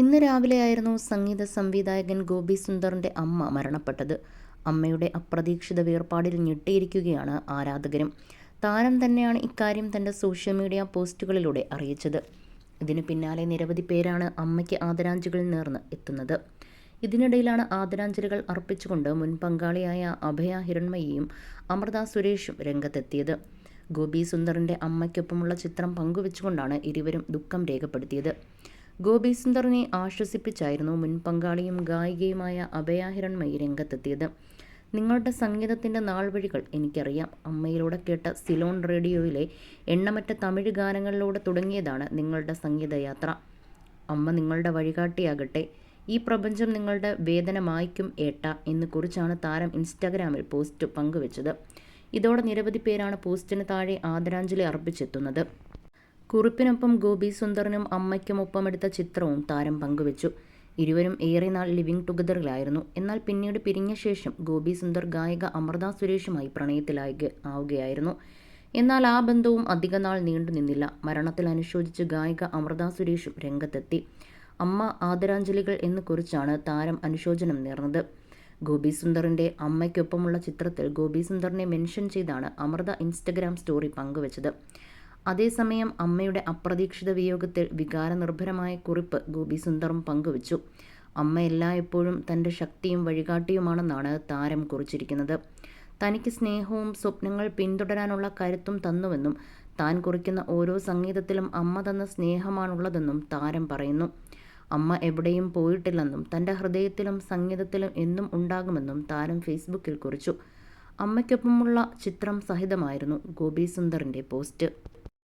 ഇന്ന് രാവിലെയായിരുന്നു സംഗീത സംവിധായകൻ ഗോപി സുന്ദറിന്റെ അമ്മ മരണപ്പെട്ടത്. അമ്മയുടെ അപ്രതീക്ഷിത വേർപാടിൽ ഞെട്ടിയിരിക്കുകയാണ് ആരാധകരും. താരം തന്നെയാണ് ഇക്കാര്യം തന്റെ സോഷ്യൽ മീഡിയ പോസ്റ്റുകളിലൂടെ അറിയിച്ചത്. ഇതിന് പിന്നാലെ നിരവധി പേരാണ് അമ്മയ്ക്ക് ആദരാഞ്ജലികൾ നേർന്ന് എത്തുന്നത്. ഇതിനിടയിലാണ് ആദരാഞ്ജലികൾ അർപ്പിച്ചുകൊണ്ട് മുൻ പങ്കാളിയായ അഭയ ഹിരൺമയിയും അമൃത സുരേഷും രംഗത്തെത്തിയത്. ഗോപി സുന്ദറിന്റെ അമ്മയ്ക്കൊപ്പമുള്ള ചിത്രം പങ്കുവെച്ചുകൊണ്ടാണ് ഇരുവരും ദുഃഖം രേഖപ്പെടുത്തിയത്. ഗോപി സുന്ദറിനെ ആശ്വസിപ്പിച്ചായിരുന്നു മുൻ പങ്കാളിയും ഗായികയുമായ അഭയാഹിരൺമയി രംഗത്തെത്തിയത്. നിങ്ങളുടെ സംഗീതത്തിന്റെ നാൾവഴികൾ എനിക്കറിയാം. അമ്മയിലൂടെ കേട്ട സിലോൺ റേഡിയോയിലെ എണ്ണമറ്റ തമിഴ് ഗാനങ്ങളിലൂടെ തുടങ്ങിയതാണ് നിങ്ങളുടെ സംഗീതയാത്ര. അമ്മ നിങ്ങളുടെ വഴികാട്ടിയാകട്ടെ. ഈ പ്രപഞ്ചം നിങ്ങളുടെ വേദന മായ്ക്കും ഏട്ട എന്ന് കുറിച്ചാണ് താരം ഇൻസ്റ്റാഗ്രാമിൽ പോസ്റ്റ് പങ്കുവച്ചത്. ഇതോടെ നിരവധി പേരാണ് പോസ്റ്റിന് താഴെ ആദരാഞ്ജലി അർപ്പിച്ചെത്തുന്നത്. കുറിപ്പിനൊപ്പം ഗോപി സുന്ദറിനും അമ്മയ്ക്കുമൊപ്പം എടുത്ത ചിത്രവും താരം പങ്കുവച്ചു. ഇരുവരും ഏറെ നാൾ ലിവിംഗ് ടുഗദറിലായിരുന്നു. എന്നാൽ പിന്നീട് പിരിഞ്ഞ ശേഷം ഗോപി സുന്ദർ ഗായിക അമൃത സുരേഷുമായി പ്രണയത്തിലായി ആവുകയായിരുന്നു. എന്നാൽ ആ ബന്ധവും അധിക നാൾ നീണ്ടു നിന്നില്ല. മരണത്തിൽ അനുശോചിച്ച് ഗായിക അമൃത സുരേഷും രംഗത്തെത്തി. അമ്മ ആദരാഞ്ജലികൾ എന്ന് കുറിച്ചാണ് താരം അനുശോചനം നേർന്നത്. ഗോപി സുന്ദറിന്റെ അമ്മയ്ക്കൊപ്പമുള്ള ചിത്രത്തിൽ ഗോപി സുന്ദറിനെ മെൻഷൻ ചെയ്താണ് അമൃത ഇൻസ്റ്റഗ്രാം സ്റ്റോറി പങ്കുവച്ചത്. അതേസമയം അമ്മയുടെ അപ്രതീക്ഷിത വിയോഗത്തിൽ വികാരനിർഭരമായ കുറിപ്പ് ഗോപി സുന്ദറും പങ്കുവച്ചു. അമ്മ എല്ലായ്പ്പോഴും തന്റെ ശക്തിയും വഴികാട്ടിയുമാണെന്നാണ് താരം കുറിച്ചിരിക്കുന്നത്. തനിക്ക് സ്നേഹവും സ്വപ്നങ്ങൾ പിന്തുടരാനുള്ള കരുത്തും തന്നുവെന്നും താൻ കുറിക്കുന്ന ഓരോ സംഗീതത്തിലും അമ്മ തന്ന സ്നേഹമാണുള്ളതെന്നും താരം പറയുന്നു. അമ്മ എവിടെയും പോയിട്ടില്ലെന്നും തന്റെ ഹൃദയത്തിലും സംഗീതത്തിലും എന്നും ഉണ്ടാകുമെന്നും താരം ഫേസ്ബുക്കിൽ കുറിച്ചു. അമ്മയ്ക്കൊപ്പമുള്ള ചിത്രം സഹിതമായിരുന്നു ഗോപി സുന്ദറിന്റെ പോസ്റ്റ്.